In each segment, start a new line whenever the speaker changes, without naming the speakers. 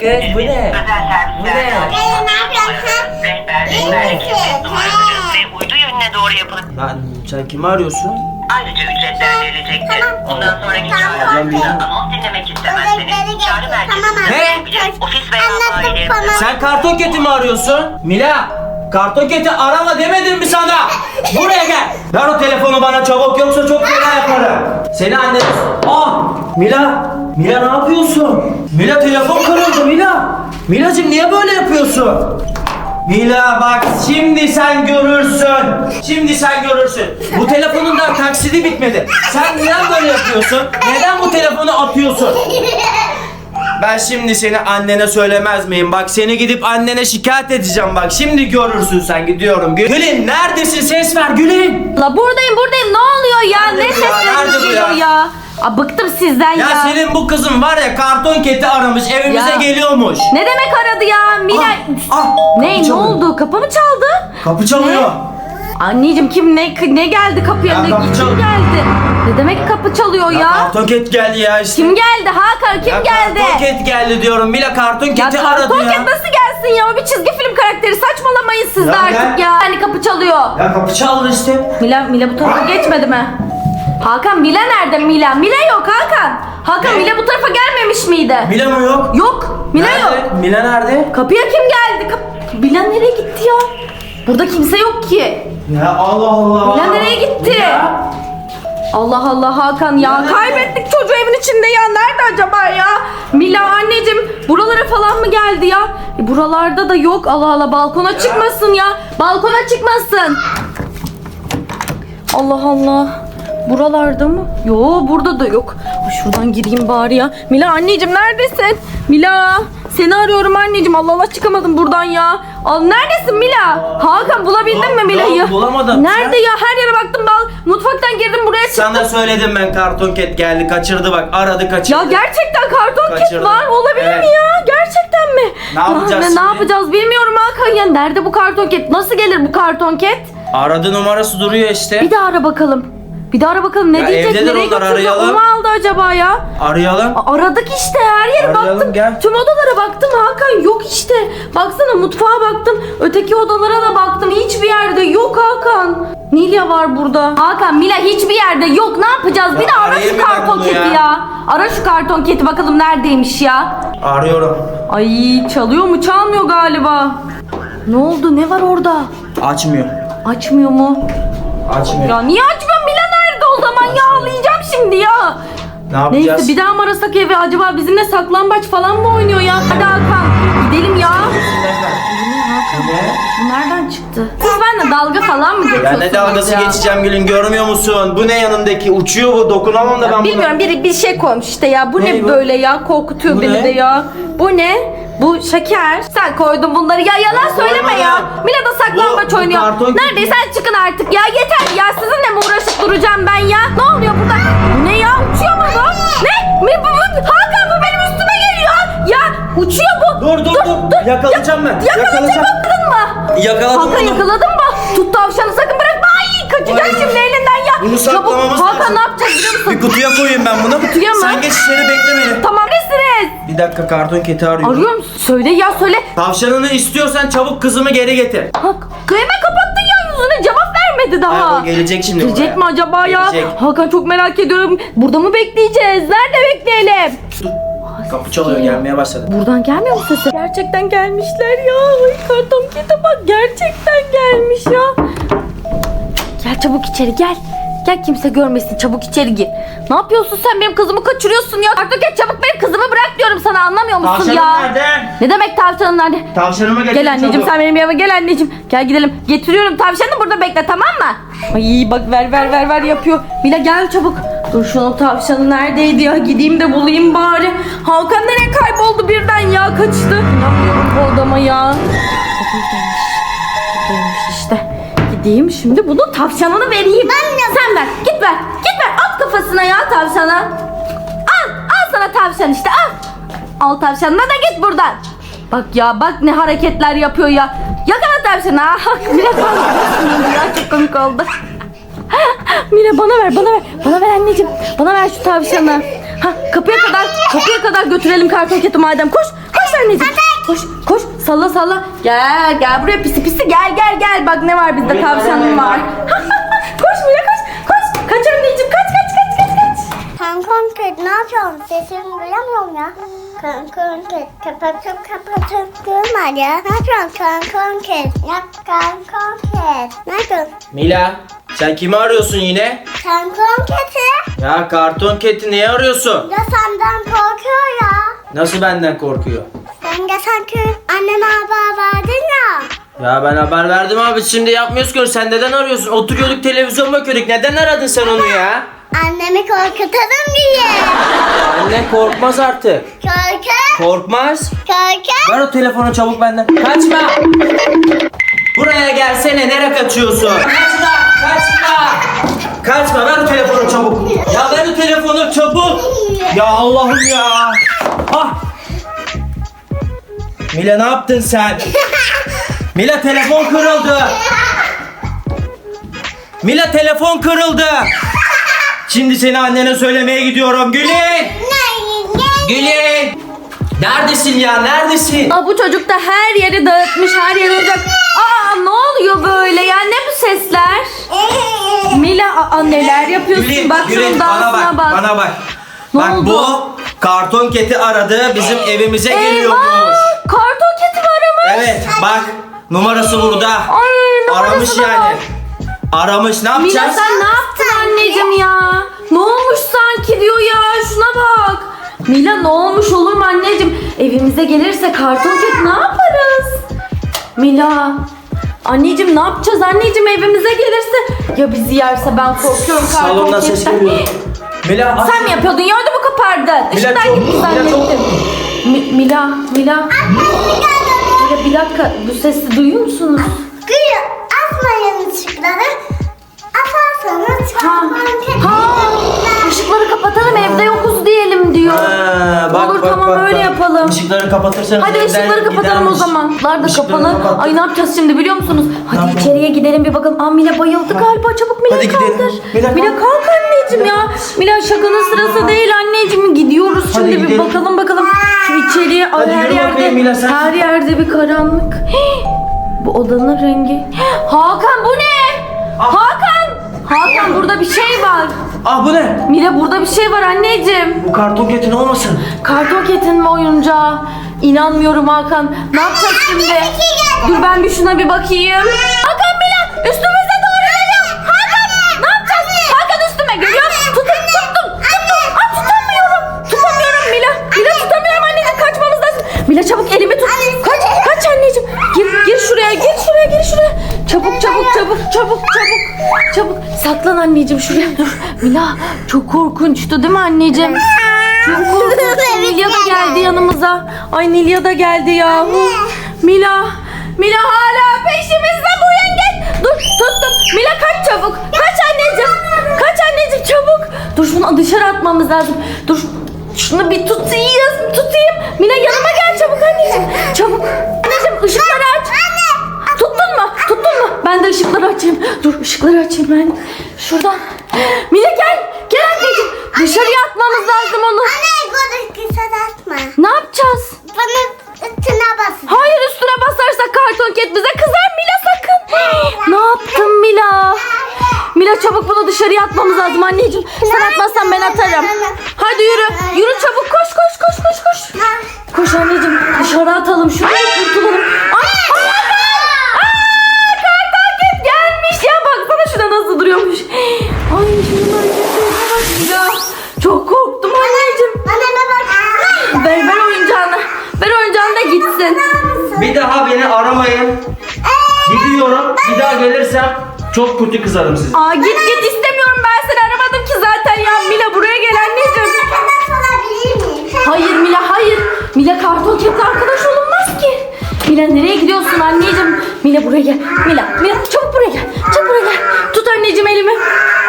Kız bu ne? Bu ne?
Ee, ne
uydu yönüne doğru yapılıp
Lan sen kimi arıyorsun?
ayrıca ücretler verilecektir. Bundan sonraki çağrılarda anons dinlemek istemezseniz çağrı merkezine. Ofis veya
sana.
Sen karton keti mi arıyorsun? Mila! Karton keti arama demedim mi sana? Buraya gel! Ver o telefonu bana çabuk yoksa çok fena yaparım. Seni annen... Ah! Mila! Mila ne yapıyorsun? Mila telefon kırıldı Mila! Milacığım niye böyle yapıyorsun? Mila bak şimdi sen görürsün. Şimdi sen görürsün. Bu telefonun da taksidi bitmedi. Sen neden böyle yapıyorsun? Neden bu telefonu atıyorsun? Ben şimdi seni annene söylemez miyim? Bak seni gidip annene şikayet edeceğim bak. Şimdi görürsün sen gidiyorum. Gül- Gülün neredesin? Ses ver Gülün.
La buradayım buradayım ne oluyor ya?
Nerede
ne
bu ya? Nerede bu ya?
ya? Aa, bıktım sizden ya.
Ya senin bu kızın var ya karton keti aramış evimize
Ya.
geliyormuş.
Ne demek aradı ya? Mila...
Ah, ah,
ne
kapı
ne
çalıyor.
oldu? Kapı mı çaldı?
Kapı çalıyor.
Anneciğim kim ne ne geldi kapıya?
Ya
ne
kapı
kim
çalıyor.
geldi? Ne demek kapı çalıyor ya?
Karton ket geldi ya işte.
Kim geldi? Hakan kim
Ya
geldi?
Karton ket geldi diyorum. Mila karton
Ya
keti aradı
karton
ya.
ket nasıl gelsin ya? O bir çizgi film karakteri. Saçmalamayın siz de
Ya
artık
gel.
ya. Hani kapı çalıyor.
Ya kapı çaldı işte.
Mila Mila bu tarafa geçmedi mi? Hakan Mila nerede Mila? Mila yok Hakan. Hakan
Ne?
Mila bu tarafa gelmemiş miydi?
Mila mı yok?
Yok. Mila
nerede?
yok.
Mila nerede?
Kapıya kim geldi? Kap Mila nereye gitti ya? Burada kimse yok ki.
Ya Allah Allah.
Mila nereye gitti?
Mila?
Allah Allah Hakan ya
Nerede?
kaybettik çocuğu evin içinde ya nerede acaba ya? Mila anneciğim buralara falan mı geldi ya? E, buralarda da yok Allah Allah balkona çıkmasın ya balkona çıkmasın. Allah Allah buralarda mı? Yo burada da yok. Ay, Şuradan gireyim bari ya. Mila anneciğim neredesin? Mila seni arıyorum anneciğim Allah Allah çıkamadım buradan ya. Al neredesin Mila? Hakan bulabildin mi Mila'yı?
bulamadım.
Nerede ya? Her yere baktım bal. Mutfaktan girdim buraya çıktım.
Sana söyledim ben karton ket geldi kaçırdı bak aradı kaçırdı.
Ya gerçekten karton
Kaçırdım.
var olabilir
Evet.
mi ya? Gerçekten mi?
Ne yapacağız
ne,
şimdi?
ne yapacağız bilmiyorum Hakan ya. Nerede bu karton kit? Nasıl gelir bu karton kit?
Aradı numarası duruyor işte.
Bir daha ara bakalım. Bir daha ara bakalım ne
Ya
diyecek? Nereye
onlar,
götürecek?
arayalım.
O mu aldı acaba ya?
Arayalım.
A- Aradık işte her yere
Arayalım,
baktım.
gel.
Tüm odalara baktım Hakan yok işte. Baksana mutfağa baktım. Öteki odalara da baktım. Hiçbir yerde yok Hakan. Nilya var burada. Hakan Mila hiçbir yerde yok. Ne yapacağız?
Ya
bir de ara
arayayım
şu
ben
karton
bunu
keti
ya.
ya. Ara şu karton keti bakalım neredeymiş ya.
Arıyorum.
Ay çalıyor mu? Çalmıyor galiba. Ne oldu? Ne var orada?
Açmıyor.
Açmıyor mu?
Açmıyor.
Ya niye açmıyor? Mila zaman ya? Ağlayacağım şimdi ya.
ne yapacağız?
Neyse bir daha mı arasak evi acaba bizimle saklambaç falan mı oynuyor ya? Hadi Hakan gidelim ya.
Ne?
Bu nereden çıktı? Siz benimle dalga falan mı
Ya
geçiyorsunuz
ne dalgası
ya?
geçeceğim gülüm görmüyor musun? Bu ne yanındaki? Uçuyor bu dokunamam da ben
Bilmiyorum biri bir şey koymuş işte ya. Bu ne,
Ne bu?
böyle ya? Korkutuyor
Bu
beni
ne?
de ya. Bu ne? Bu şeker. Sen koydun bunları. Ya yalan
Ben
söyleme ya. Mila da saklambaç
Bu- bu
oynuyor.
karton
Neredeyse çıkın artık ya. Yeter ya. Sizinle mi uğraşıp duracağım ben ya? Ne oluyor burada? Bu ne ya? Uçuyor mu bu? Ne? Mi, bu, bu, Hakan bu benim üstüme geliyor. Ya uçuyor bu.
Dur, dur, dur. Yakalayacağım ben.
Yakalayacağım. Yakaladın mı?
Yakaladım
Hakan
onu.
yakaladın mı? Tut tavşanı sakın bırakma. Ay kaçacak
Ay.
şimdi elinden ya.
Bunu saklamamız
Çabuk. Hakan
lazım.
ne yapacağız biliyor musun?
Bir kutuya koyayım ben bunu.
Kutuya mı?
Sen geç içeri bekle beni.
Tamam nesiniz?
Bir dakika karton keti arıyorum.
Arıyor musun? Söyle ya söyle.
Tavşanını istiyorsan çabuk kızımı geri getir.
Hak, hemen kapattın ya yüzünü cevap vermedi daha.
Ay, o gelecek şimdi
Gelecek
buraya.
mi acaba ya?
Gelecek.
Hakan çok merak ediyorum. Burada mı bekleyeceğiz? Nerede bekleyelim?
Kapı çalıyor gelmeye başladı.
Buradan gelmiyor mu sesi? Gerçekten gelmişler ya. Ay karton kete bak gerçekten gelmiş ya. Gel çabuk içeri gel. Gel kimse görmesin çabuk içeri gir. Ne yapıyorsun sen benim kızımı kaçırıyorsun ya. Karton ket çabuk benim kızımı bırak diyorum sana anlamıyor musun
Tavşanım
ya?
nerede?
Ne demek tavşanın nerede?
Tavşanımı getir
Gel anneciğim
çabuk.
sen benim yanıma gel anneciğim. Gel gidelim. Getiriyorum tavşanı burada bekle tamam mı? Ay bak ver ver ver ver yapıyor. Mila gel çabuk. Dur şunun tavşanı neredeydi ya? Gideyim de bulayım bari. Hakan nereye kayboldu birden ya? Kaçtı. İnanmıyorum bu adama ya. Gideyim şimdi bunun tavşanını vereyim. Sen ver. Git ver. Git ver. At kafasına ya tavşana. Al. Al sana tavşan işte al. Al tavşanına da git buradan. Bak ya bak ne hareketler yapıyor ya. Yakala tavşanı ha. Mira bana ya çok komik oldu. Mira bana ver bana ver. Bana ver anneciğim. Bana ver şu tavşanı. Ha kapıya kadar kapıya kadar götürelim karton keti madem. Koş. Koş anneciğim. Salla salla. Gel gel buraya pisi pisi gel gel gel. Bak ne var bizde
Buraya
tavşanım var. koş Mila koş. Koş. Kaç anneciğim kaç kaç kaç kaç kaç.
Kankon kedi ne yapıyorsun? Sesimi duyamıyorum ya. Kankon kedi kapatıp kapatıp durma ya. Ne yapıyorsun kankon kedi? Ya kankon kedi. Ne yapıyorsun?
Mila sen kimi arıyorsun yine?
Kankon kedi.
Ya karton keti niye arıyorsun?
Ya senden korkuyor ya.
Nasıl benden korkuyor?
Sen de sanki anneme haber verdin ya.
Ya ben haber verdim abi şimdi yapmıyoruz ki sen neden arıyorsun? Oturuyorduk televizyon bakıyorduk neden aradın sen onu ya?
Annemi korkutalım diye.
Anne korkmaz artık.
Korku.
Korkmaz.
Korku.
Ver o telefonu çabuk benden. Kaçma. Buraya gelsene nereye kaçıyorsun? Kaçma kaçma. Kaçma ver o telefonu çabuk. Ya ver o telefonu çabuk. Ya Allah'ım ya. Ah. Mila ne yaptın sen? Mila telefon kırıldı. Mila telefon kırıldı. Şimdi seni annene söylemeye gidiyorum. Gülün. Gülün. Neredesin ya? Neredesin?
Aa, bu çocuk da her yeri dağıtmış her yeri olacak. Aa ne oluyor böyle ya ne bu sesler? Mila aa, neler yapıyorsun?
Gülün,
bak
Gülün,
şunun
bana
dansına
bak,
bak.
bana bak.
Ne
bak
oldu?
bu karton keti aradı, bizim evimize geliyormuş.
Eyvah! Karton keti mi aramış?
Evet, bak numarası burada.
Ay numarası
Aramış
da var.
yani. Aramış, ne
Mila
yapacağız?
sen ne yaptın anneciğim ya? Ne olmuş sanki diyor ya şuna bak. Mila ne olmuş olur mu anneciğim? Evimize gelirse karton ket ne yaparız? Mila. Anneciğim ne yapacağız anneciğim evimize gelirse? Ya bizi yerse ben korkuyorum karton
Salondan ses
ketten.
geliyor. Mila, aç.
Sen mi yapıyordun? Ya ödümü kapardın.
Mila
Işıktan
çok-
gitti
Mila
zannettim. Mi- Mila, Mila. Mila bir dakika bu sesi duyuyor musunuz?
Gül atmayın ışıkları. Atarsanız
Ha,
kedi.
ha, ışıkları kapatalım evde yokuz diyelim diyor.
Ha, bak,
Olur
bak,
tamam
bak,
öyle
bak.
yapalım.
Işıkları kapatırsanız
Hadi
evden
ışıkları kapatalım o
gidermiş.
zaman. Lar da
Işıkları
kapalı.
kapat.
Ay ne yapacağız şimdi biliyor musunuz? Hadi
yapalım?
içeriye gidelim bir bakalım. Aa Mila bayıldı galiba. Çabuk Mila
Hadi gidelim.
kaldır.
Mila
Mila,
kalk.
kalk anneciğim ya. Mila şakanın sırası değil anneciğim. Gidiyoruz
Hadi
şimdi bir
gidelim.
bakalım bakalım. Şu içeriye ay,
Hadi
her
yürü
yerde
bakayım Mila, sen.
her yerde bir karanlık. Hii, Bu odanın rengi. Hakan bu ne?
Ah.
Hakan! Hakan burada bir şey var.
Ah bu ne?
Mila burada bir şey var anneciğim.
Bu karton ketin olmasın?
Karton ketin mi oyuncağı? İnanmıyorum Hakan. Ne yapacağız şimdi? Dur ben bir şuna bir bakayım. Hakan Mila üstümüze doğru geliyor. Hakan ne yapacağız? Hakan üstüme geliyor. Tutun tuttum. Tuttum. Aa, tutamıyorum. Tutamıyorum Mila. Mila tutamıyorum anneciğim kaçmamız lazım. Mila çabuk elimi tut. Kaç kaç anneciğim. Gir gir şuraya gir şuraya gir şuraya. Çabuk çabuk çabuk çabuk çabuk. Çabuk saklan anneciğim şuraya. Mila çok korkunçtu değil mi anneciğim? Çok korkunç. Nilya da geldi yanımıza. Ay Nilya da geldi yahu. Mila. Mila hala peşimizde bu yengeç. Dur tuttum. Mila kaç çabuk. Kaç anneciğim. Kaç anneciğim çabuk. Dur şunu dışarı atmamız lazım. Dur şunu bir tutayım. Tutayım. Mila yanıma gel çabuk anneciğim. Çabuk. Anneciğim ışıkları aç. Tuttun mu? Tuttun mu? Ben de ışıkları açayım. Dur ışıkları açayım ben. Şuradan. Mila gel. Gel anneciğim. Dışarıya atmamız lazım onu.
Anne bunu kısa atma.
Ne yapacağız?
Bana üstüne basın.
Hayır üstüne basarsak karton ket bize kızar Mila sakın. ne yaptın Mila? Mila çabuk bunu dışarıya atmamız lazım anneciğim. Sen atmazsan ben atarım.
Daha gelirsem çok kötü kızarım size.
Aa git git istemiyorum ben seni aramadım ki zaten ya. Mila buraya gel anneciğim.
Arkadaş olabilir miyim?
Hayır Mila hayır. Mila karton ketle arkadaş olunmaz ki. Mila nereye gidiyorsun anneciğim? Mila buraya gel. Mila, Mila çabuk buraya gel. Çabuk buraya gel. Tut anneciğim elimi.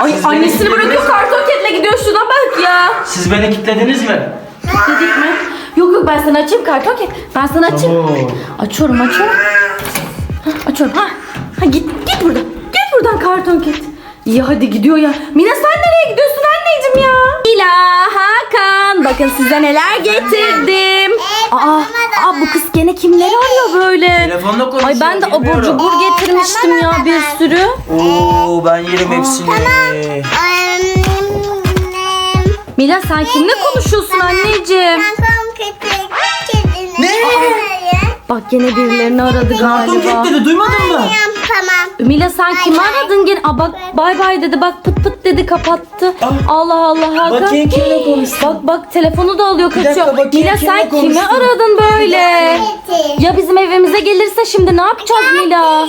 Ay
Siz
annesini
beni
bırakıyor
kilitlediniz.
karton ketle gidiyor şuna bak ya.
Siz beni kilitlediniz mi?
Dedik mi? Yok yok ben sana açayım karton ket. Ben sana açayım.
Tamam.
Açıyorum açıyorum. Hah, açıyorum ha. Ha git git buradan. Git buradan karton ket. İyi hadi gidiyor ya. Mila sen nereye gidiyorsun anneciğim ya? Mila, Hakan bakın size neler getirdim. Aa, aa bu kız gene kimleri arıyor böyle?
Telefonda konuşuyor.
Ay ben de abur
bilmiyorum.
cubur getirmiştim ya bir sürü.
Oo ben yerim hepsini.
Mila sen kimle konuşuyorsun anneciğim?
Ne?
Bak gene birilerini aradı
Karton
galiba.
Cat dedi duymadın mı?
Tamam.
Mila sen kimi aradın gene? Aa bak bay bay dedi bak pıt pıt dedi kapattı.
Ah.
Allah Allah Hakan.
Bakayım kimle konuştun?
Bak bak telefonu da alıyor
dakika,
kaçıyor.
bakayım
Mila
kimle
sen kimi
konuştun?
aradın böyle? Ya bizim evimize gelirse şimdi ne yapacağız Mila?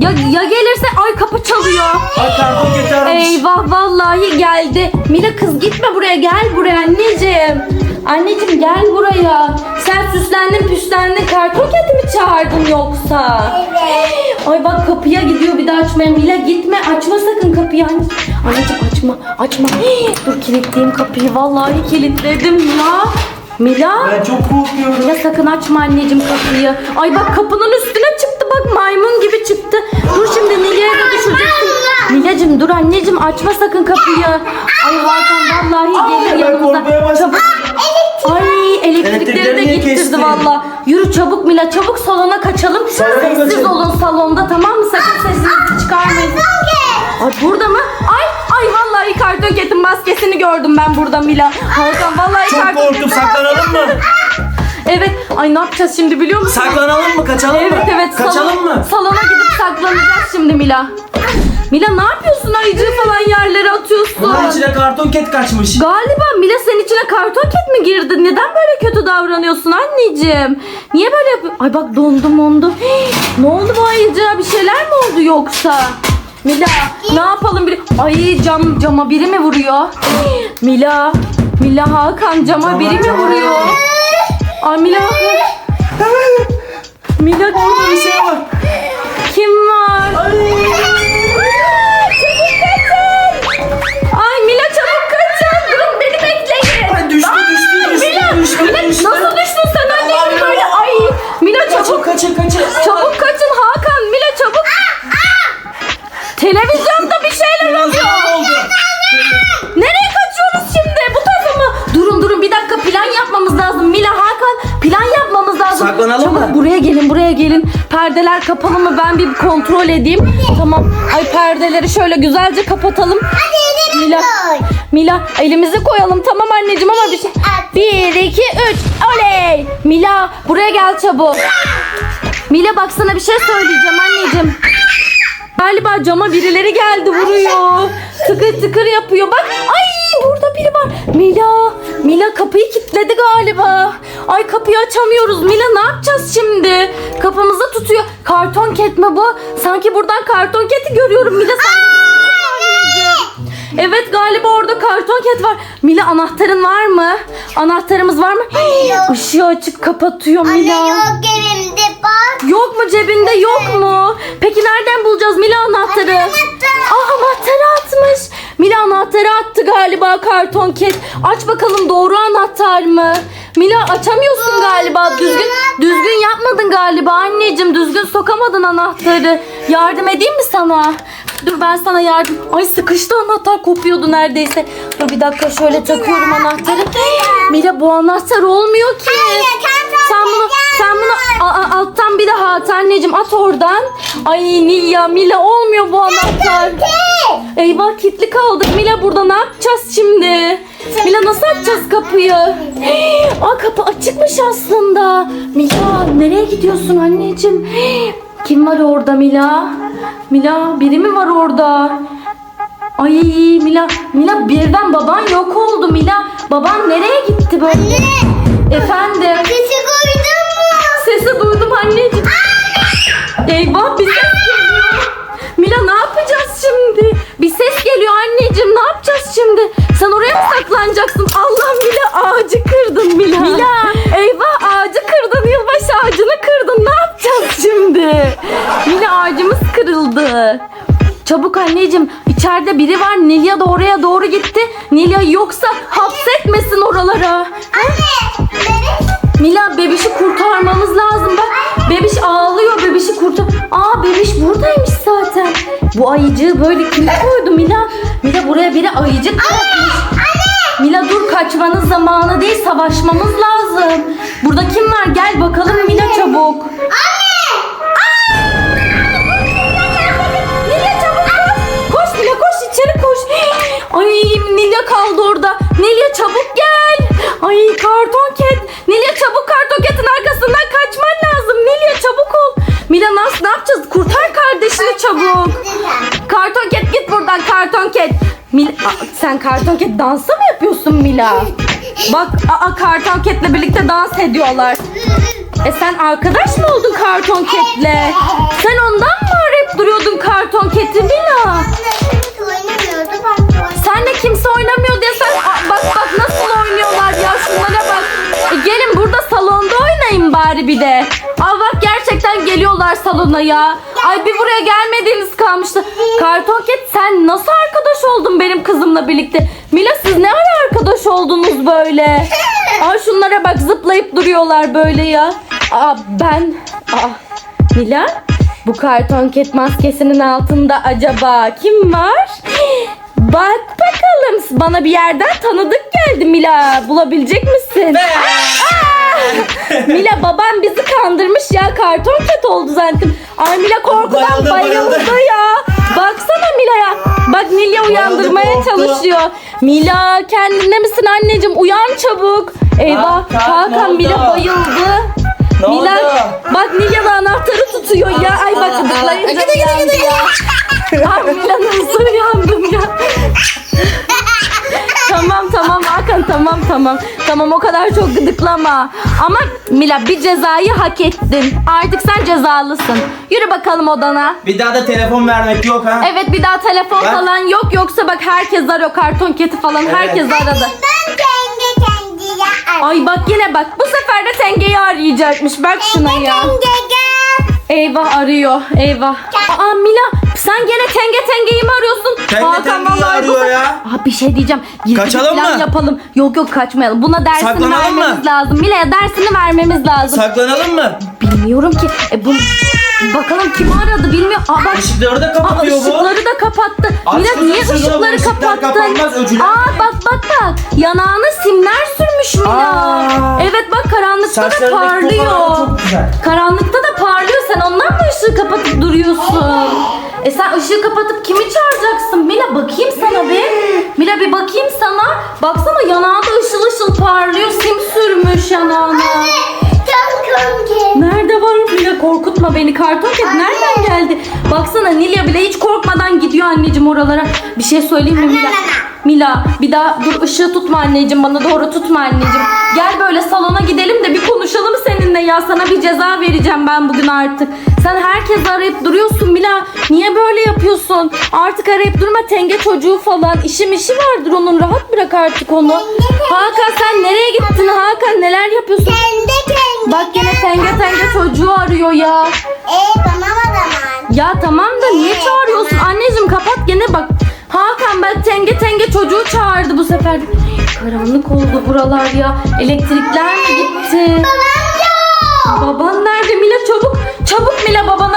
Ya ya gelirse ay kapı çalıyor.
Ay Karton Cat'i aramış.
Eyvah vallahi geldi. Mila kız gitme buraya gel buraya anneciğim. Anneciğim gel buraya. Sen süslendin püslendin karton kedi mi çağırdın yoksa?
Evet.
Ay bak kapıya gidiyor bir daha açmaya. Mila gitme açma sakın kapıyı. anne. Anneciğim açma açma. Hii, dur kilitleyeyim kapıyı. Vallahi kilitledim ya. Mila.
Ben çok korkuyorum.
Mila sakın açma anneciğim kapıyı. Ay bak kapının üstüne çıktı bak maymun gibi çıktı. Dur şimdi Nilay'a da düşeceksin. Milacığım dur anneciğim açma sakın kapıyı. Ay Hakan vallahi gelir yanımıza. Çabuk. Elektrikleri
Elektrikleri
de gittirdi
kesti?
valla. Yürü çabuk Mila çabuk salona kaçalım.
Salona
Sessiz
kaçalım.
olun salonda tamam mı? Sakın sesinizi çıkarmayın. Ay burada mı? Ay ay vallahi karton ketin maskesini gördüm ben burada Mila. Hakan vallahi
Çok
karton
korktum saklanalım mı?
Evet. Ay ne yapacağız şimdi biliyor musun?
Saklanalım mı kaçalım
Evet
mı?
evet.
Kaçalım
salon-
mı?
Salona gidip saklanacağız şimdi Mila. Mila ne yapıyorsun? Ayıcığı falan yerlere
içine Karton Cat kaçmış.
Galiba Mila senin içine karton ket mi girdi? Neden böyle kötü davranıyorsun anneciğim? Niye böyle yapıyorsun? Ay bak dondu mondu. Hii, ne oldu bu ayıcığa? Bir şeyler mi oldu yoksa? Mila ne yapalım? Bir... Ay cam cama biri mi vuruyor? Hii, Mila Mila Hakan cama biri mi vuruyor? Ay Mila Mila
Orada bir şey var.
kim var? Çabuk Perdeler kapalı mı? Ben bir kontrol edeyim. Tamam. Ay perdeleri şöyle güzelce kapatalım. Mila, Mila elimizi koyalım tamam anneciğim ama bir şey. Bir, iki, üç. Oley. Mila buraya gel çabuk. Mila baksana bir şey söyleyeceğim anneciğim. Galiba cama birileri geldi vuruyor. Tıkır tıkır yapıyor. Bak ay burada biri var. Mila. Mila kapıyı kilitledi galiba. Ay kapıyı açamıyoruz. Mila ne yapacağız şimdi? Kapımızı tutuyor. Karton ket mi bu? Sanki buradan karton keti görüyorum. Mila sen? Evet galiba orada karton ket var. Mila anahtarın var mı? Anahtarımız var mı?
yok.
Işığı açık kapatıyor Mila.
Anne yok evimde bak.
Yok mu cebinde yok mu? Peki nereden bulacağız Mila anahtarı?
Anahtar.
Aa anahtarı atmış. Anahtarı attı galiba karton ket. Aç bakalım doğru anahtar mı? Mila açamıyorsun galiba. Düzgün düzgün yapmadın galiba anneciğim. Düzgün sokamadın anahtarı. Yardım edeyim mi sana? Dur ben sana yardım. Ay sıkıştı anahtar kopuyordu neredeyse. Dur bir dakika şöyle takıyorum anahtarı. Mila bu anahtar olmuyor ki. Sen bunu sen bunu a- a- alttan bir daha at anneciğim at oradan. Ay Nilya Mila olmuyor bu anahtar. Eyvah kilitli kaldık Mila burada ne yapacağız şimdi? Mila nasıl açacağız kapıyı? Aa kapı açıkmış aslında. Mila nereye gidiyorsun anneciğim? Kim var orada Mila? Mila biri mi var orada? Ay Mila Mila birden baban yok oldu Mila. Baban nereye gitti böyle? Efendim.
Mu?
Sesi duydum anneciğim. Eyvah bir ses geliyor. Mila ne yapacağız şimdi? Bir ses geliyor anneciğim ne yapacağız şimdi? Sen oraya mı saklanacaksın? Allah Mila ağacı kırdın Mila. Mila eyvah ağacı kırdın yılbaşı ağacını kırdın ne yapacağız şimdi? Mila ağacımız kırıldı. Çabuk anneciğim içeride biri var Nilya da oraya doğru gitti. Nilya yoksa hapsetmesin oralara.
Anne. Neresi?
Mila bebişi kurtarmamız lazım bak. Bebiş ağlıyor bebişi kurtar. Aa bebiş buradaymış zaten. Bu ayıcığı böyle kim koydu Mila? Mila buraya biri ayıcık bırakmış. Mila dur kaçmanın zamanı değil savaşmamız lazım. Burada kim var? Gel bakalım Mila çabuk. Nilya çabuk koş. Koş Nilya koş içeri koş. Ay Nilya kaldı orada. Nilya çabuk. Ay karton ket. Nilya çabuk karton ketin arkasından kaçman lazım. Nilya çabuk ol. Mila nasıl ne yapacağız? Kurtar kardeşini çabuk. Karton ket git buradan karton ket. Mil Aa, sen karton ket dansa mı yapıyorsun Mila? Bak aa, karton ketle birlikte dans ediyorlar. E sen arkadaş mı oldun karton ketle? Sen ondan mı arayıp duruyordun karton keti Mila? Senle kimse oynamıyor desen Aa, bak bak nasıl şunlara bak. E, gelin burada salonda oynayın bari bir de. Aa bak gerçekten geliyorlar salona ya. Ay bir buraya gelmediğiniz kalmıştı. Karton ket sen nasıl arkadaş oldun benim kızımla birlikte? Mila siz ne ara arkadaş oldunuz böyle? Aa şunlara bak zıplayıp duruyorlar böyle ya. Aa ben Aa Mila bu karton ket maskesinin altında acaba kim var? Bak bakalım bana bir yerden tanıdık geldi Mila. Bulabilecek misin? Aa! Mila babam bizi kandırmış ya karton ket oldu zannettim. Ay Mila korkudan
Bayıldı,
bayıldı,
bayıldı.
ya. Baksana Mila'ya. Bak Nilya uyandırmaya
korktu.
çalışıyor. Mila kendinde misin anneciğim? Uyan çabuk. Eyvah Hakan
oldu?
Mila bayıldı.
Ne
Mila
oldu?
bak Nilya da anahtarı tutuyor ya. Ay bak gıdıklayınca uyandı ya. Mila nasıl uyandım ya. tamam tamam Hakan tamam tamam. Tamam o kadar çok gıdıklama. Ama Mila bir cezayı hak ettin. Artık sen cezalısın. Yürü bakalım odana.
Bir daha da telefon vermek yok ha.
Evet bir daha telefon
Ben-
falan yok yoksa bak herkes arıyor karton keti falan herkes aradı.
Ben kendi kendine
Ay bak yine bak bu sefer de Tenge'yi arayacakmış bak şuna ya. Eyvah arıyor eyvah. Aa Mila sen gene Tenge Tenge'yi mi arıyorsun?
Tenge Tenge'yi
vallahi bu
arıyor
sefer-
ya.
Aa, bir şey diyeceğim. Gizli bir
Kaçalım
plan
mı?
yapalım. Yok yok kaçmayalım. Buna dersini
Saklanalım mı?
vermemiz lazım. Mila'ya dersini vermemiz lazım.
Saklanalım mı?
Bilmiyorum ki. E, bu... Bakalım kim aradı bilmiyor. Aa bak
Işıkları da
Aa,
kapatıyor bu.
ışıkları da kapattı.
Aç
Mila
kızım
niye
bu
ışıkları
ışıklar
kapattın?
kapanmaz, öcüler
Aa bak bak bak. Yanağına simler sürmüş Mila.
Aa.
Evet bak karanlıkta da
Saçlarındaki
parlıyor.
çok güzel.
Karanlıkta da parlıyor. Sen ondan mı ışığı kapatıp duruyorsun? E sen ışığı kapatıp kimi çağıracaksın? Mila bakayım sana bir. Mila bir bakayım sana. Baksana yanağı da ışıl ışıl parlıyor. Sim sürmüş yanağına. Nerede var Mila korkutma beni karton ket nereden geldi? Baksana Nilya bile hiç korkmadan gidiyor anneciğim oralara. Bir şey söyleyeyim mi Mila? Mila bir daha dur ışığı tutma anneciğim bana doğru tutma anneciğim. Gel böyle salona gidelim de bir konuşalım seninle ya sana bir ceza vereceğim ben bugün artık. Sen herkes arayıp duruyorsun Mila. Niye böyle yapıyorsun? Artık arayıp durma tenge çocuğu falan. İşim işi vardır onun rahat bırak artık onu. Hakan sen nereye gittin Hakan neler yapıyorsun? Bak yine tenge tenge çocuğu arıyor ya.
Ee tamam o zaman.
Ya tamam da niye çağırıyorsun? Anneciğim kapat gene bak. Hakan bak tenge tenge çocuğu çağırdı bu sefer. Karanlık oldu buralar ya. Elektrikler mi gitti?
Babam yok.
Baban nerede Mila çabuk? Çabuk Mila baban